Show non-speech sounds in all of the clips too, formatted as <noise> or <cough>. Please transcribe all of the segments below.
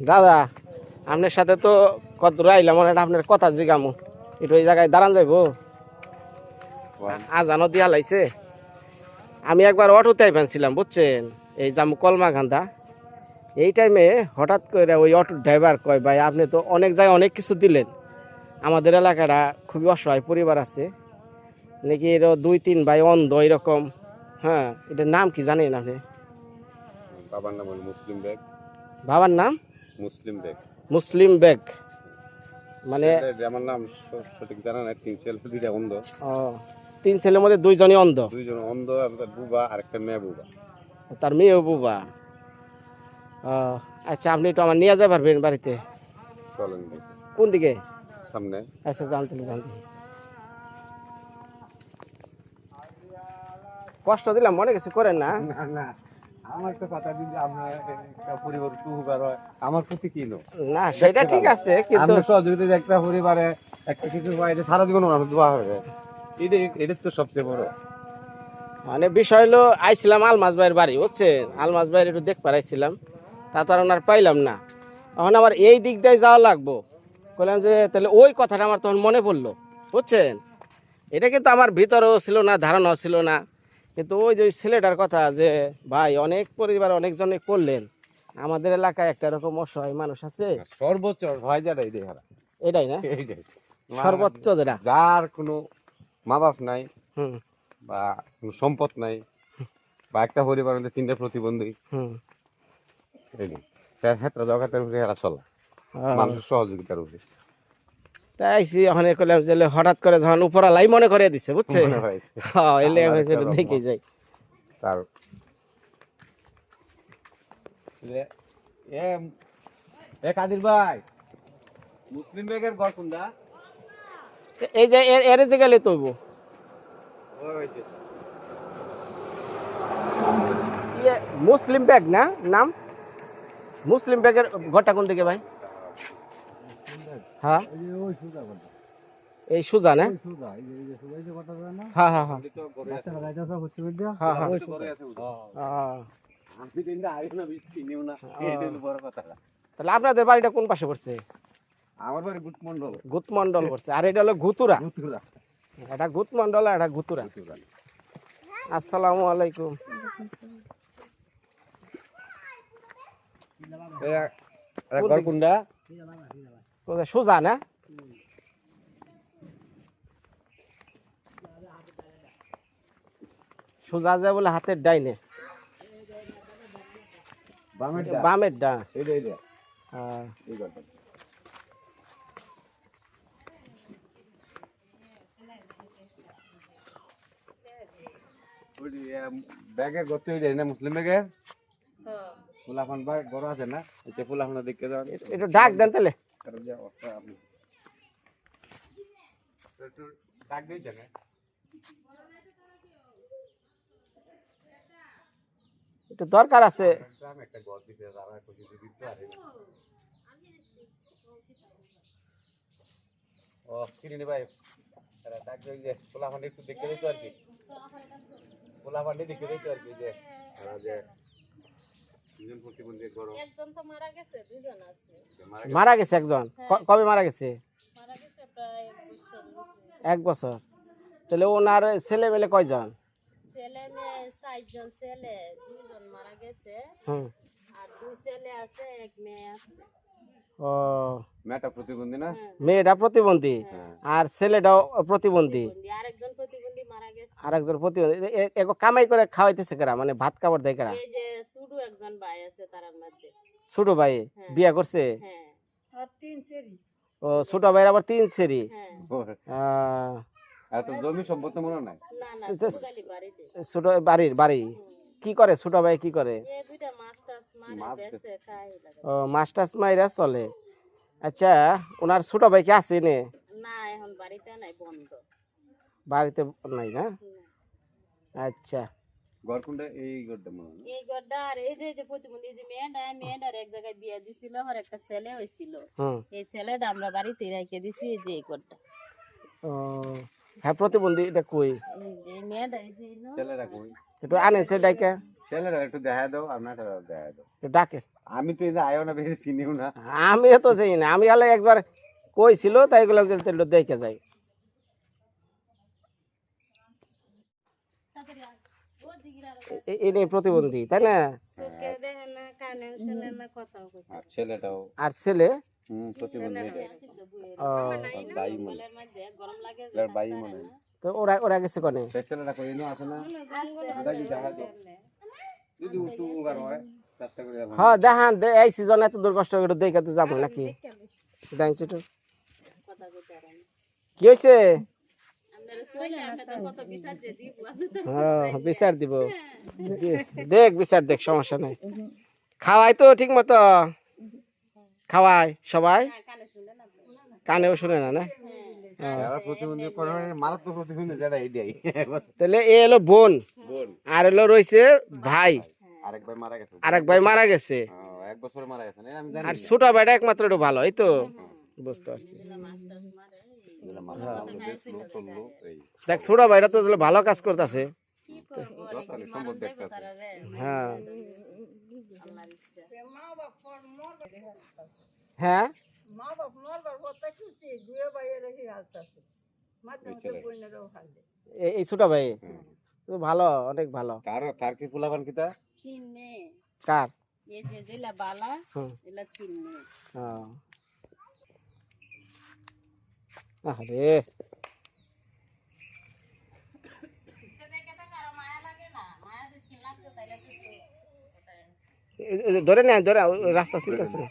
দাদা আপনার সাথে তো কত আইলাম মানে আপনার কথা জিগামু। একটু ওই জায়গায় দাঁড়ান যাইবো। আজানও দিয়া লাইছে। আমি একবার অটোতে আইবানছিলাম বুঝছেন? এই জামু কলমা গান্ধা এই টাইমে হঠাৎ করে ওই অটো ড্রাইভার কয় ভাই আপনি তো অনেক জায়গায় অনেক কিছু দিলেন। আমাদের এলাকাটা খুবই অসহায় পরিবার আছে। নাকি এর দুই তিন ভাই অন্ধ এরকম। হ্যাঁ এটার নাম কি জানেন আপনি? বাবার নাম মুসলিম বাবার নাম? মুসলিম বেগ মুসলিম বেগ মানে আমার নাম সঠিক জানা নাই তিন ছেলে দুইটা অন্ধ। ও, তিন ছেলের মধ্যে দুইজনই অন্ধ? দুইজন অন্ধ একটা বুবা আর একটা মেয়ে বুবা। তার মেয়েও বুবা? ও, আচ্ছা আপনি একটু আমার নিয়ে যাবেন পারবেন বাড়িতে? চলেন কোন দিকে? সামনে। আচ্ছা জানতে জানতে কষ্ট দিলাম মনে কিছু করেন না? না না। আমার তো কথা দিদি আপনার একটা পরিবার উপকার হয় আমার প্রতি কি না সেটা ঠিক আছে কিন্তু সহযোগিতা একটা পরিবারে একটা কিছু পাই এটা সারা জীবন আমার দোয়া হবে। এটা এটা তো সবচেয়ে বড়। মানে বিষয় হলো আইছিলাম আলমাস ভাইয়ের বাড়ি বুঝছেন? আলমাস ভাইয়ের একটু দেখ পারাইছিলাম তা তো আর ওনার পাইলাম না। এখন আমার এই দিক দিয়ে যাওয়া লাগবো। বললাম যে তাহলে ওই কথাটা আমার তখন মনে পড়ল বুঝছেন? এটা কিন্তু আমার ভিতরেও ছিল না ধারণাও ছিল না। কিন্তু ওই যে ছেলেটার কথা যে ভাই অনেক পরিবার অনেকজনে করলেন। আমাদের এলাকায় একটা এরকম অসহায় মানুষ আছে। সর্বোচ্চ হয় যারা এটাই না? সর্বোচ্চ যেটা? যার কোনো মা বাপ নাই বা কোনো সম্পদ নাই বা একটা পরিবার মধ্যে তিনটা প্রতিবন্ধী হুম। এই ক্ষেত্রে জগতের উপরে এরা চলা। মানুষের সহযোগিতার উপরে তাই ওখানে করলাম যে হঠাৎ করে যখন উপরালাই মনে করে দিছে বুঝছে? হয় <laughs> হ্যাঁ এলে দেখে যাই। তার এ কাদির ভাই মুসলিম বেগের ঘর কোনটা? এই যে এর এর যে গেলে তৈব। ইয়ে মুসলিম ব্যাগ না? নাম? মুসলিম ব্যাগের ঘরটা কোন দিকে ভাই? হ্যাঁ। এই সুজা না? হ্যাঁ হ্যাঁ হ্যাঁ। হ্যাঁ হ্যাঁ। তাহলে আপনাদের বাড়িটা কোন পাশে পড়ছে? আমার বাড়ি গুতমন্ডল পড়ছে। আর এটা হলো গুতুরা এটা গুতমন্ডল আর এটা গুতুরা আসসালামু আলাইকুম। কোনটা সোজা না? সোজা যায় বলে হাতের ডাইনে। বামের বামের ডা ব্যাগের গত না মুসলিম ব্যাগের ফুলাফান ব্যাগ বড় আছে না? এটা ফুলাফান দেখতে যাওয়া। একটু- একটু ডাক দেন তাহলে। কারণ যে অবস্থা আপনি একটু ডাক দিয়েছেন হ্যাঁ? একটু দরকার আছে গ্রামে একটা ঘর দিতে যারা কিছু দিতে পারে না। ও কিনে ভাই তারা ডাক দিয়ে যে ফুলাফান একটু দেখতে দিতে আর কি ফুলাফান দেখতে দিতে আর কি যে তারা যে দুজন প্রতিবন্ধী ঘর একজন তো মারা গেছে দুজন আছে। মারা মারা গেছে একজন? ক- কবে মারা গেছে? মারা গেছে প্রায় এক বছর তাহলে ওনার ছেলে মেলে কয়জন? ছেলে মেয়ে চারজন ছেলে দুজন মারা গেছে। আর দুই ছেলে আছে এক মেয়ে আছে। ও। মেয়েটা প্রতিবন্ধী না? হ্যাঁ, মেয়েটা প্রতিবন্ধী? হ্যাঁ। আর ছেলেটাও প্রতিবন্ধী। আরেকজন প্রতিবন্ধী মারা গেছে। আর একজন প্রতিবন্ধী এগো কামাই করে খাওয়াইতেছে কেরা? মানে ভাত খাবার দেয় কেরা? এই যে একজন ভাই আছে তার মধ্যে। ছোট ভাই হ্যাঁ। বিয়া করছে? হ্যাঁ। ও ছোট ভাইয়ের আবার তিন সেরি হ্যাঁ। এত জমি মনে নাই? না না ছোট বাড়ির বাড়ি কি করে ছোট ভাই কি করে? মাছ টাছ ও মাস্টার্স মাইরা চলে। আচ্ছা ওনার ছোট ভাই কি আছে নে? না এখন বাড়িতে নাই বন্ধ। বাড়িতে নাই না? আচ্ছা। এই ঘরটা মনে এই গড্ডা আর এই যে যে প্রতিবন্ধী যে মেয়েটা মেয়েটার এক জায়গায় বিয়ে দিছিল আর একটা ছেলে হয়েছিল। হুম। এই ছেলেটা আমরা বাড়িতে রেখে দিছি এই যে এই গড্ডা ও হ্যাঁ প্রতিবন্ধী এটা কই? এই মেয়েটা এই যে কই? আনেছে ডাইকা। ছেলেরা একটু দেখা দাও আর দেখা দাও। ডাকে। আমি তো এই আয়ো না বেশি চিনিও না। আমি তো চিনি না। আমি আলে একবার কইছিল তাই এগুলো দেখে যাই। তাড়াতাড়ি আয়। ওদিকে আর এ- এই নিয়ে প্রতিবন্ধী তাই না ছেলেটাও। আর ছেলে? মনে। মনে। হয়। তো ওরা ওরা গেছে কনে? ছেলেটা কই না আছে না? হয় হ্যাঁ দেখান দে এই সিজন এত দূর কষ্ট করে দেখে তো যাব নাকি? আর না কি হয়েছে? আপনারা শুনলে আমরা তো কত বিচার দিব আপনি তো হ্যাঁ বিচার দিব। দে- দেখ বিচার দেখ সমস্যা নাই। খাওয়াই তো ঠিক মতো। খাওয়াই সবাই। না কানেও শুনে না না? হ্যাঁ। তাহলে এ এলো বোন। বোন। আর এলো রয়েছে ভাই। আরেক ভাই মারা গেছে আর ভাই মারা গেছে? এক বছরে মারা গেছে না আমি জানি আর ছোট ভাইটা একমাত্র একটু ভালো এই তো? বুঝতে পারছি। দেখ ছোট ভাইটা তো তাহলে ভালো কাজ করতেছে। হ্যাঁ। হ্যাঁ? এই ছোট ভাই? ভালো অনেক ভালো। তার তার কি পোলাপান কিতা? তিন মেয়ে কার এই যে জেলা বালা হুম। এলা তিন মেয়ে ও। আরে মায়া লাগে না মায়া দৃষ্টি লাগতো তাইলে কিন্তু এ- এ- ধরে নেয় ধরে ওই রাস্তা চিনতেছে না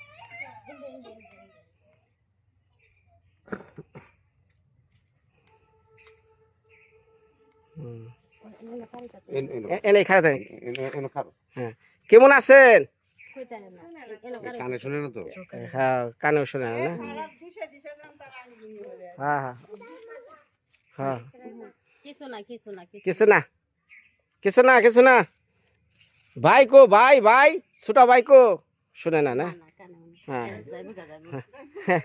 হুম। এন থাকে হ্যাঁ। কেমন আছেন? কইতা না এলো কানে শুনে না তো? হ্যাঁ কানেও শোনে না হ্যাঁ হ্যাঁ। হ্যাঁ। কিছু না কিছু না কিছু কিছু না। কিছু না কিছু না। ভাই কো ভাই ভাই। ছোটা ভাই কো। শুনে না না? হ্যাঁ। <laughs>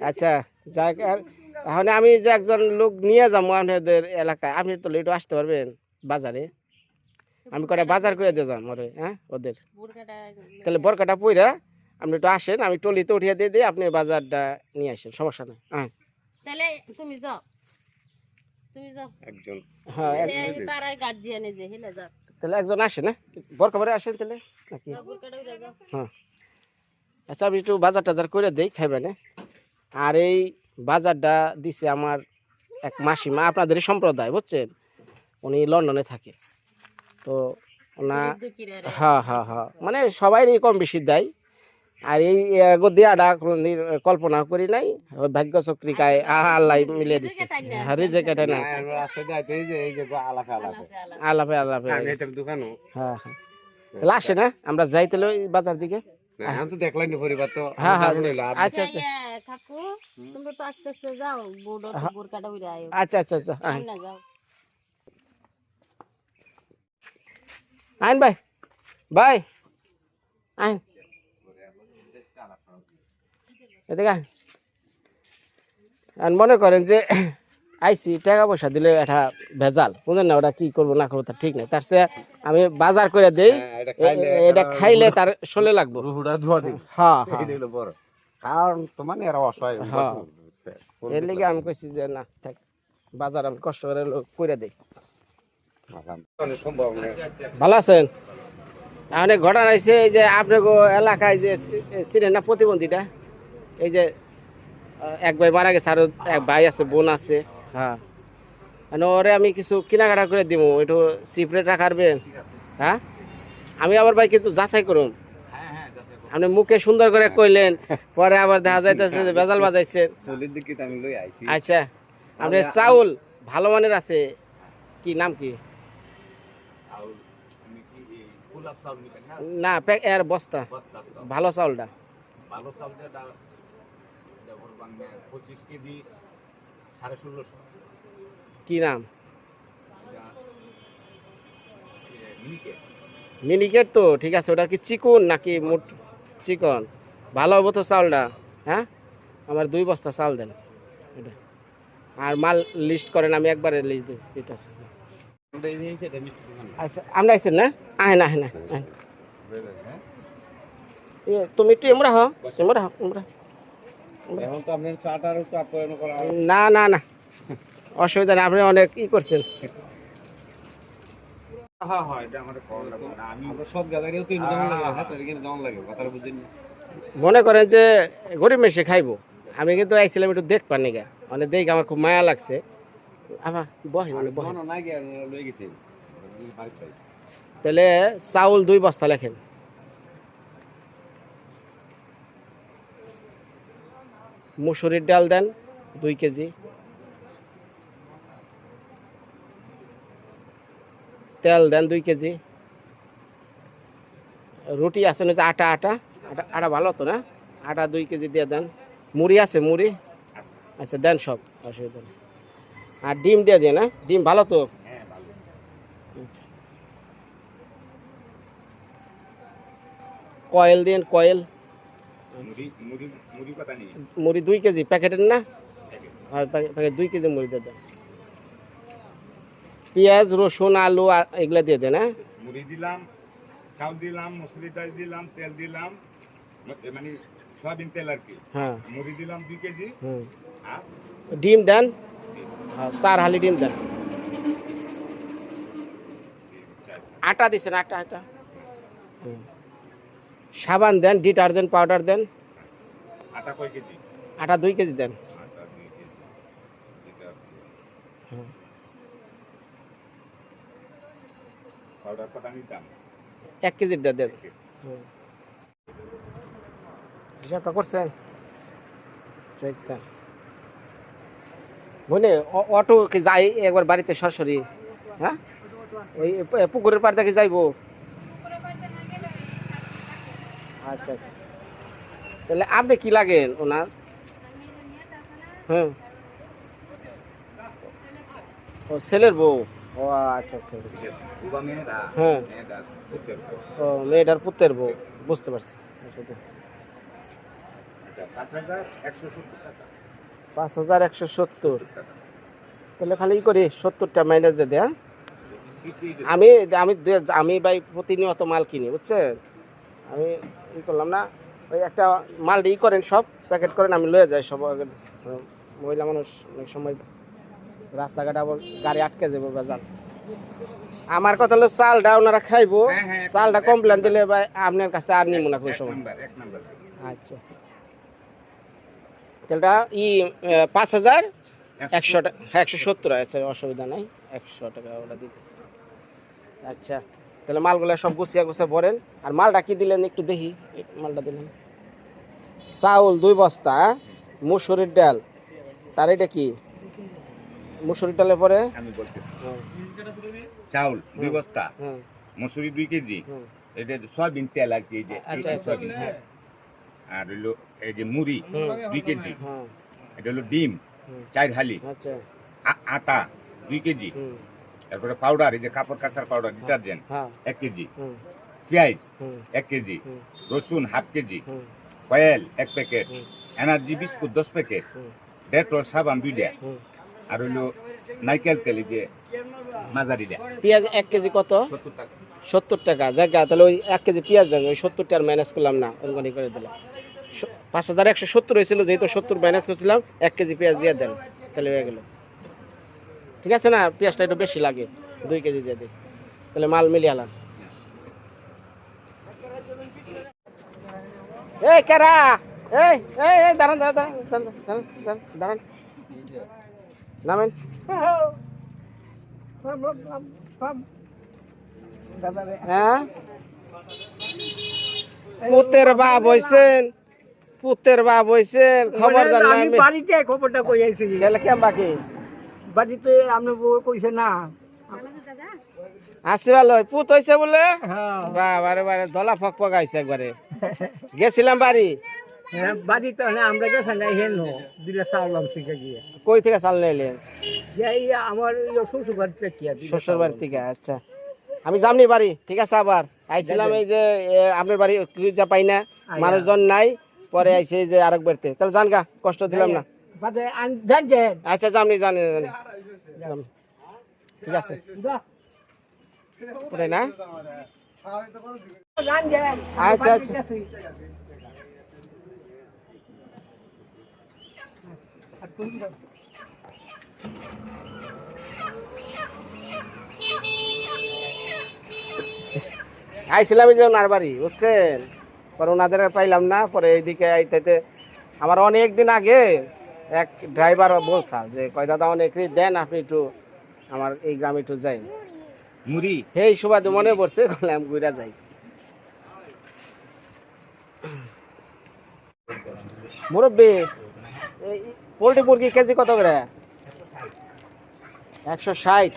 আচ্ছা যাক আর এখন আমি যে একজন লোক নিয়ে যাব আপনাদের এলাকায় আপনি তো একটু আসতে পারবেন। বাজারে। আমি কটা বাজার করে দিয়ে যাম ওরে হ্যাঁ ওদের। তাহলে বরকাটা পইরা আপনি একটু আসেন আমি টলিতে উঠিয়ে দিয়ে দিই আপনি বাজারটা নিয়ে আসেন সমস্যা নেই হ্যাঁ। তাহলে তুমি যাও। তুমি যাও। একজন হ্যাঁ তারাই গার্জিয়ানে যে হেলে যাও। তাহলে একজন আসেন হ্যাঁ? বরকা পরে আসেন তাহলে নাকি? হ্যাঁ। আচ্ছা আমি একটু বাজার টাজার করে দেই খাইবেন আর এই বাজারটা দিছে আমার এক মাসিমা আপনাদের সম্প্রদায় বুঝছেন? উনি লন্ডনে থাকে। তো ওনা হ্যাঁ হ্যাঁ হ্যাঁ মানে সবাই কম বেশি দেয়। আর এই দেয়াটা কোনোদিন কল্পনা করি নাই। ভাগ্য চক্রিকায় আল্লাহ মিলে দিছে। হ্যাঁ রিজেক এটা না এটা দোকানও। হ্যাঁ হ্যাঁ। তাহলে আসে না আমরা যাই তাহলে ওই বাজার দিকে। আমি তো দেখলাই না পরিবার তো। হ্যাঁ, হ্যাঁ। আচ্ছা আচ্ছা। কাকু তোমরা তো আস্তে আস্তে যাও বোর্ড বোরকাটা উড়ে আচ্ছা আচ্ছা আচ্ছা যাও। আইন ভাই ভাই আইন। এদিকে আর মনে করেন যে <coughs> আইসি টাকা পয়সা দিলে এটা ভেজাল বুঝলেন না ওটা কি করব না করব তার ঠিক নেই। তার চেয়ে আমি বাজার করে দেই হ্যাঁ, এটা খাইলে তার শোলে লাগবো। হ্যাঁ হ্যাঁ। কারণ মানে এরা অসহায়। হ্যাঁ। এর লিগে আমি কইছি যে না থাক বাজার আমি কষ্ট করে লোক করে দেই। ভালো আছেন? অনেক ঘটনা হয়েছে এই যে আপনার এলাকায় যে চিনেন না প্রতিবন্ধীটা? এই যে এক ভাই মারা গেছে আরও এক ভাই আছে বোন আছে হ্যাঁ। মানে ওরে আমি কিছু কেনাকাটা করে দিব একটু সিপ্রেট রাখারবেন হ্যাঁ? আমি আবার ভাই কিন্তু যাচাই করুন আপনি মুখে সুন্দর করে কইলেন পরে আবার দেখা যাইতেছে যে বেজাল বাজাইছেন। আইছি। আচ্ছা আপনি চাউল ভালো মানের আছে কি নাম কি চাউল আমি কি এই গোলাপ চাউল নিবেন না? প্যাক এর বস্তা। ভালো চাউলটা। ভালো চাউল দিয়ে ডাল এটা করবান পঁচিশ কেজি সাড়ে ষোলোশো। কি নাম? মিনিকেট। তো ঠিক আছে। ওটা কি চিকন নাকি মোট চিকন? ভালো হব তো চাউলটা হ্যাঁ? আমার দুই বস্তা চাউল দেন। এটা। আর মাল লিস্ট করেন আমি একবারে লিস্ট দিতেছি। আচ্ছা আমরা আইসেন না? হ্যাঁ এ, তুমি একটু এমরা হও এমরা। না না না। অসুবিধা নেই আপনি অনেক ই করছেন। হ্যাঁ না। মনে করেন যে গরিব মেশে খাইবো। আমি কিন্তু আইছিলাম একটু দেখ পানি গা মানে দেখ আমার খুব মায়া লাগছে। বহে বহন না গিয়ে লয়ে গেছে। তাহলে চাউল দুই বস্তা লেখেন। মুসুরির ডাল দেন দুই কেজি। তেল দেন দুই কেজি। রুটি আছে না আটা আটা। আটা আটা ভালো তো না? আটা দুই কেজি দিয়ে দেন। মুড়ি আছে মুড়ি? আচ্ছা দেন সব। অসুবিধা নেই। আর ডিম দিয়ে দিয়ে না ডিম ভালো তো? হ্যাঁ আচ্ছা। কয়েল দিন কয়েল। মুড়ি দুই কেজি প্যাকেটের না? আর প্যাকেট দুই কেজি মুড়ি দিয়ে দেন। পেঁয়াজ রসুন আলু এগুলো দিয়ে দেন হ্যাঁ? মুড়ি দিলাম চাউল দিলাম মসুরি ডাল দিলাম তেল দিলাম মানে সয়াবিন তেল আর কি। হ্যাঁ। মুড়ি দিলাম দুই কেজি। ডিম দেন। হ্যাঁ, চার হালি ডিম দেন। আটা দিছেন আটা আটা। সাবান দেন ডিটারজেন্ট পাউডার দেন। আটা দুই কেজি দেন। এক কেজির দেন। হিসাবটা করছেন? ঠিক। বুঝলে অটো কি যাই একবার বাড়িতে সরাসরি? হ্যাঁ? ওই পুকুরের পাড় থেকে যাইবো। আচ্ছা আচ্ছা। তাহলে আপনি কি লাগেন ওনার? হ্যাঁ। ও, ছেলের বউ? ও আচ্ছা আচ্ছা। হ্যাঁ। ও মেয়েটার পুত্রের বউ। বুঝতে পারছি। আচ্ছা। আচ্ছা পাঁচ হাজার একশো সত্তর টাকা। পাঁচ হাজার একশো সত্তর। তাহলে খালি ই করি সত্তরটা মাইনাস দিয়ে দে হ্যাঁ? আমি আমি আমি ভাই প্রতিনিয়ত মাল কিনি বুঝছেন? আমি ই করলাম না ওই একটা মাল ই করেন সব প্যাকেট করেন আমি লয়ে যাই সব মহিলা মানুষ অনেক সময় রাস্তাঘাটে আবার গাড়ি আটকে যাব বাজার আমার কথা হলো চালটা ওনারা খাইবো হ্যাঁ, হ্যাঁ, চালটা কমপ্লেন দিলে ভাই আপনার কাছ থেকে আর নিব না কোনো সময়। আচ্ছা। তাহলে ই পাঁচ হাজার একশো টাকা হ্যাঁ একশো সত্তর আচ্ছা অসুবিধা নাই। একশো টাকা ওটা দিতেছে। আচ্ছা তাহলে মালগুলো সব গুছিয়ে গুছিয়ে ভরেন। আর মালটা কি দিলেন একটু দেখি মালটা দিলেন। চাউল দুই বস্তা মুসুরির ডাল। তার এটা কি? মুসুরির ডালের পরে? হুম, চাউল দুই বস্তা মসুরি দুই কেজি এটা সয়াবিন তেল আর কি আচ্ছা, আচ্ছা, সয়াবিন হ্যাঁ। আর হলো এই যে মুড়ি দুই কেজি। হ্যাঁ এটা হলো ডিম চার হালি। আচ্ছা। আ- আটা দুই কেজি। তারপরে পাউডার এই যে কাপড় কাঁচার পাউডার ডিটারজেন্ট হ্যাঁ। এক কেজি। পেঁয়াজ এক কেজি। রসুন হাফ কেজি। কয়েল এক প্যাকেট। এনার্জি বিস্কুট দশ প্যাকেট। ডেটল সাবান দুইটা। আর হইল নাইকেল তেল এই যে মাঝারিটা। পেঁয়াজ এক কেজি কত? সত্তর টাকা। সত্তর টাকা। জায়গা তাহলে ওই এক কেজি পেঁয়াজ দেন ওই সত্তরটা আর ম্যানেজ করলাম না। অঙ্কনি করে দিলাম। পাঁচ হাজার একশো সত্তর হয়েছিল, যেহেতু সত্তর ম্যানেজ করছিলাম, এক কেজি পেঁয়াজ দিয়ে দেন, তাহলে হয়ে গেল। ঠিক আছে না? পেঁয়াজটা একটু বেশি লাগে, দুই কেজি দিয়ে দিই। তাহলে মাল মিলিয়ে আলাম। এই, কেরা? এই এই এই দাঁড়ান দাঁড়ান দাঁড়ান দাঁড়ান দাঁড়ান। নামেন। হ্যাঁ? পুতের বাপ হইছেন। পুতের বাপ হইছেন খবর দেন না আমি বাড়িতে খবরটা কই আইছি? গেলে কেম বাকি? বাড়িতে আপনার বউ কইছে না। আসি ভালো পুত হইছে বলে? হ্যাঁ। বাবারে বারে দলা ফক ফক আইছে একবারে। গেছিলাম বাড়ি? হ্যাঁ, বাড়িতে আমরা গেছেন হেন দিলে চাউলাম শিখে গিয়ে। কই থেকে চাল নিলেন যে আমার শ্বশুর বাড়িতে কি শ্বশুর বাড়ি থেকে আচ্ছা। আমি যামনি বাড়ি ঠিক আছে আবার। আইছিলাম এই যে আপনার বাড়ি যা পাই না মানুষজন নাই। পরে এই যে আরেক বাড়িতে। তাহলে জান গা কষ্ট দিলাম না। আচ্ছা জামনি জানি জানি। ঠিক আছে। না? আচ্ছা আচ্ছা। আইছিলাম এই যে ওনার বাড়ি বুঝছেন? পরে ওনাদের পাইলাম না পরে এইদিকে আইতে আমার অনেক দিন আগে এক ড্রাইভার বলছা যে কয় দাদা অনেক রে দেন আপনি একটু আমার এই গ্রামে একটু যাই। মুড়ি? সেই সুবাদে মনে পড়ছে বললাম ঘুরা যাই। মুরব্বী এই পোল্ট্রি মুরগি কেজি কত করে? একশো ষাট।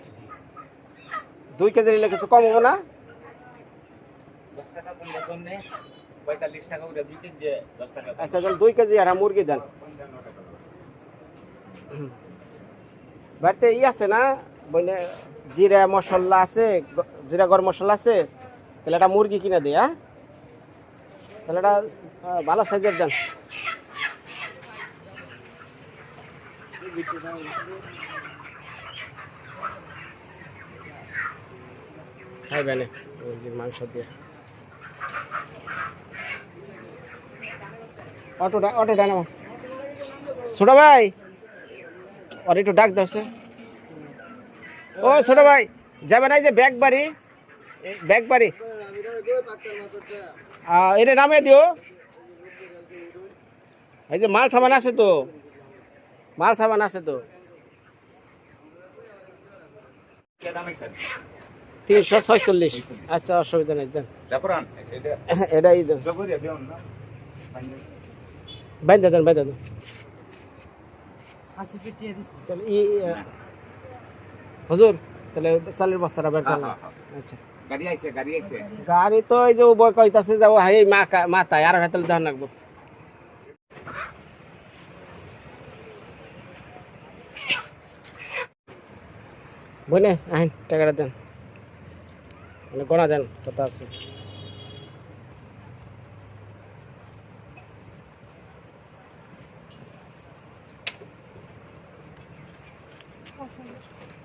দুই কেজি নিলে কিছু কম হব না। পঁয়তাল্লিশ টাকা দশ টাকা আচ্ছা তাহলে দুই কেজি আর মুরগি দেন। ই আছে না? বলে জিরা মশলা আছে, জিরা গরম মশলা আছে, তাহলে একটা মুরগি কিনে দিই হ্যাঁ? তাহলে ভালো সাইজের দেন। খাইবেন মুরগির মাংস দিয়ে। অটোটা অটোটা নামা ছোট ভাই। ওর একটু ডাক দাও ও ছোট ভাই যাবে না যে ব্যাগ বাড়ি? ব্যাগ বাড়ি। এটা নামে দিও। এই যে মাল সামান আছে তো। মাল সামান আছে তো। তিনশো ছয়চল্লিশ। আচ্ছা অসুবিধা নেই দেন। এটা এটাই দেন। বাইন্দা দেন বাইন্দা দেন তাহলে ই আহ, হুজুর তাহলে চালের বস্তাটা বের করলাম। হ্যাঁ, হ্যাঁ, আচ্ছা। গাড়ি আইছে গাড়ি আইছে। গাড়ি তো এই যে বই কইতাছে যাব হাই মা মাথায় আর হাতে ধান রাখব বনে আইন টাকাটা দেন। মানে গণা দেন কত আছে পাঁচ হাজার আছে গণা দেন এনে হইছে পাঁচ হাজার পাঁচশো দশ টাকা এই যে মুরগ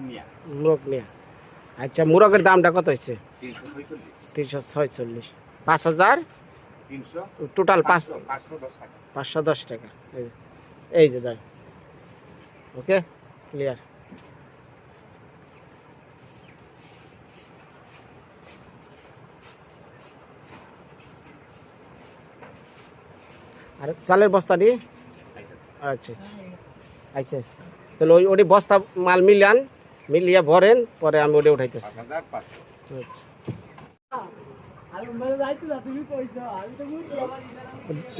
মিয়া। মুরগ নিয়ে আচ্ছা মুরগের দামটা কত হয়েছে তিনশো ছয়চল্লিশ। পাঁচ হাজার? টোটাল পাঁচ পাঁচশো দশ টাকা। পাঁচশো দশ টাকা। এই যে- এই যে দাই ওকে ক্লিয়ার আর চালের বস্তাটি? আচ্ছা আচ্ছা। আচ্ছা তাহলে ওই ওটি বস্তা মাল মিলান, মিলিয়ে ভরেন, পরে আমি ওটা উঠাইতেছি।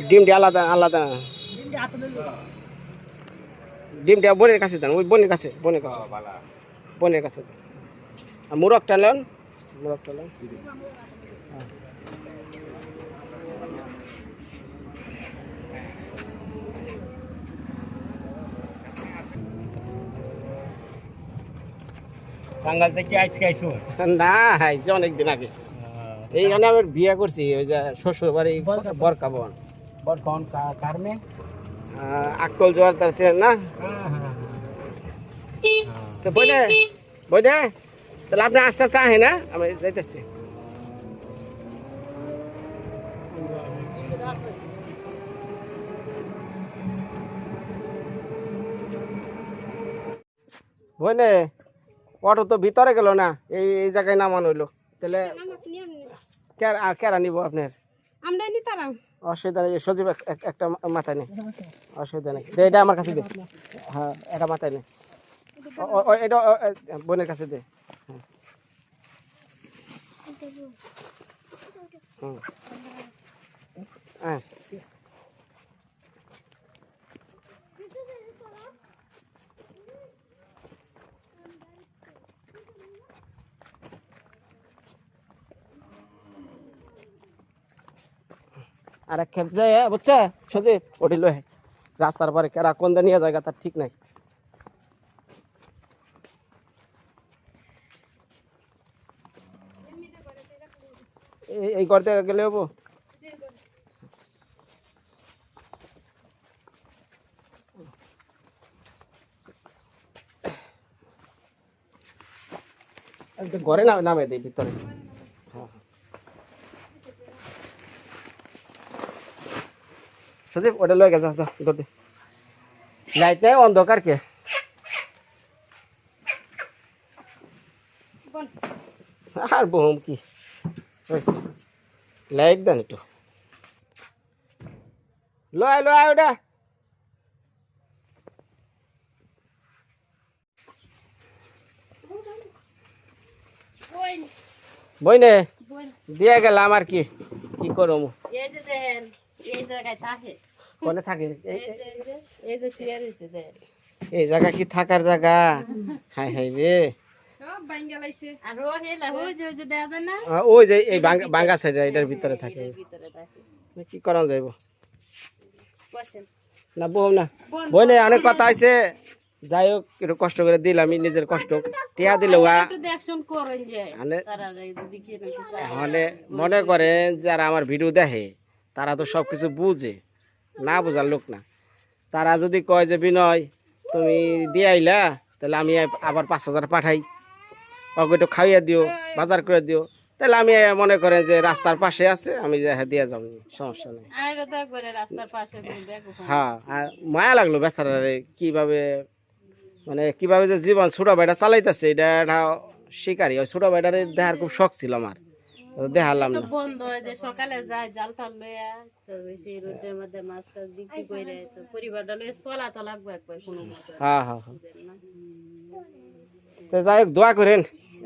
ডিমটি আলাদা আলাদা। ডিমটা বোনের কাছে দেন, ওই বোনের কাছে বোনের কাছে। বোনের কাছে। আর মুরগটা নেন মুরগটা নেন। বাঙ্গাল থেকে আজকে আইসো? না আইসে অনেক আগে। এইখানে আমি বিয়ে করছি ওই যে শ্বশুর বাড়ি বরকা বন বর্তমান কার মে আক্কল জোয়ার তার ছিলেন না? তো বইনে বইনে তাহলে আপনি আস্তে আস্তে আহে না আমি যাইতেছি। বইনে অটো তো ভিতরে গেল না এই এই জায়গায় নামানো হইল। তাহলে কেরা কেরা নিব আপনার? অসুবিধা নেই সজীব একটা মাথায় নেই অসুবিধা নেই। দে, এটা আমার কাছে দে। হ্যাঁ এটা মাথায় নেই এটা ও- বোনের কাছে দে। হ্যাঁ। হুম। হ্যাঁ। আর এক খেপ যায় বুঝছে? সোজে ওটি লোহে রাস্তার পরে কেরা কোন নিয়ে জায়গা তার ঠিক নাই। এই করতে গেলে হব? ঘরে নামে দিই ভিতরে। সজীব ওটা লয়ে গেছে যা লাইট নাই অন্ধকার কে? আর বহুম কি? লাইট দেন একটু। লয় লয় ওটা। বোন বই নে বোন দিয়ে গেলাম আর কি। কি করম এই দেখেন এই জায়গায় কোনে থাকে? এই- এই যে যে যে শুয়ে রয়েছে দেখেন এই জায়গা কি থাকার জায়গা? হাই হাই রে। ওই যে যে যে এই বাঙ্গা- বাঙ্গা সাইড এটার ভিতরে থাকে এটার ভিতরে থাকে। কি করান যাইব? না বউ না। বই অনেক কথা আছে যাই হোক একটু কষ্ট করে দিলাম নিজের কষ্ট। টিয়া দিলে যে। মানে মনে করেন যারা আমার ভিডিও দেখে তারা তো সব কিছু বুঝে। না বোঝার লোক না। তারা যদি কয় যে বিনয় তুমি দিয়ে আইলা তাহলে আমি আবার পাঁচ হাজার পাঠাই। ওকে একটু খাইয়ে দিও বাজার করে দিও। তাহলে আমি মনে করেন যে রাস্তার পাশে আছে আমি যে হ্যাঁ দিয়ে যাব সমস্যা নেই। হ্যাঁ আর মায়া লাগল বেচারারে কীভাবে মানে কীভাবে যে জীবন ছোট ভাইটা চালাইতেছে এটা একটা শিকারি। ওই ছোট ভাইটারে দেখার খুব শখ ছিল আমার। দেখালাম না। বন্ধ হয় যে সকালে যায় জাল টাল লইয়া তো সেই রোদের মধ্যে মাছ টাছ বিক্রি করে তো পরিবারটা লইয়া চলা তো লাগবে একবার কোনো হ্যাঁ হ্যাঁ হ্যাঁ তো যাই হোক দোয়া করেন।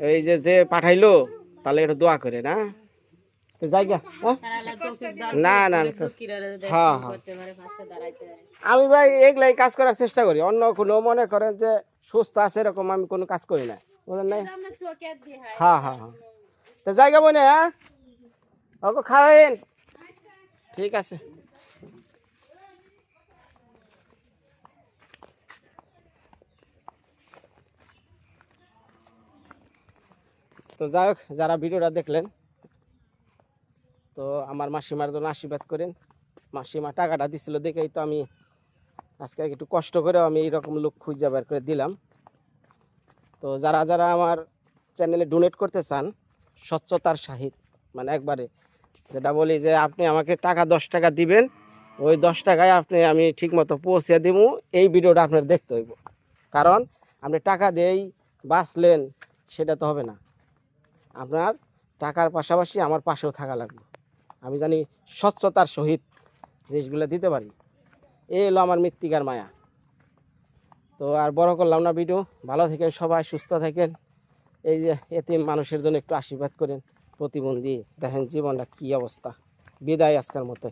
এই যে যে পাঠাইলো তাহলে একটু দোয়া করেন হ্যাঁ? তো যাই গা হ্যাঁ? না না হ্যাঁ, হ্যাঁ। আমি ভাই এগুলাই কাজ করার চেষ্টা করি। অন্য কোনো মনে করেন যে সুস্থ আছে এরকম আমি কোনো কাজ করি না। বুঝলেন হাই হ্যাঁ হ্যাঁ হ্যাঁ তো জায়গা বনে হ্যাঁ? ওকে খাওয়াইন ঠিক আছে। তো যাই হোক, যারা ভিডিওটা দেখলেন, তো আমার মাসিমার জন্য আশীর্বাদ করেন। মাসিমা টাকাটা দিছিল দেখেই তো আমি আজকে একটু কষ্ট করেও আমি এইরকম লোক খুঁজে বের করে দিলাম। তো যারা যারা আমার চ্যানেলে ডোনেট করতে চান স্বচ্ছতার সাহিত। মানে একবারে যেটা বলি যে আপনি আমাকে টাকা দশ টাকা দিবেন, ওই দশ টাকায় আপনি আমি ঠিকমতো পৌঁছে দিব এই ভিডিওটা আপনার দেখতে হইব। কারণ আপনি টাকা দিয়েই বাঁচলেন, সেটা তো হবে না। আপনার টাকার পাশাপাশি আমার পাশেও থাকা লাগবে। আমি জানি স্বচ্ছতার সহিত জিনিসগুলো দিতে পারি। এই হলো আমার মৃত্তিকার মায়া। তো আর বড় করলাম না ভিডিও। ভালো থাকেন সবাই, সুস্থ থাকেন। এই যে এতে মানুষের জন্য একটু আশীর্বাদ করেন, প্রতিবন্ধী দেখেন জীবনটা কি অবস্থা। বিদায় আজকের মতো।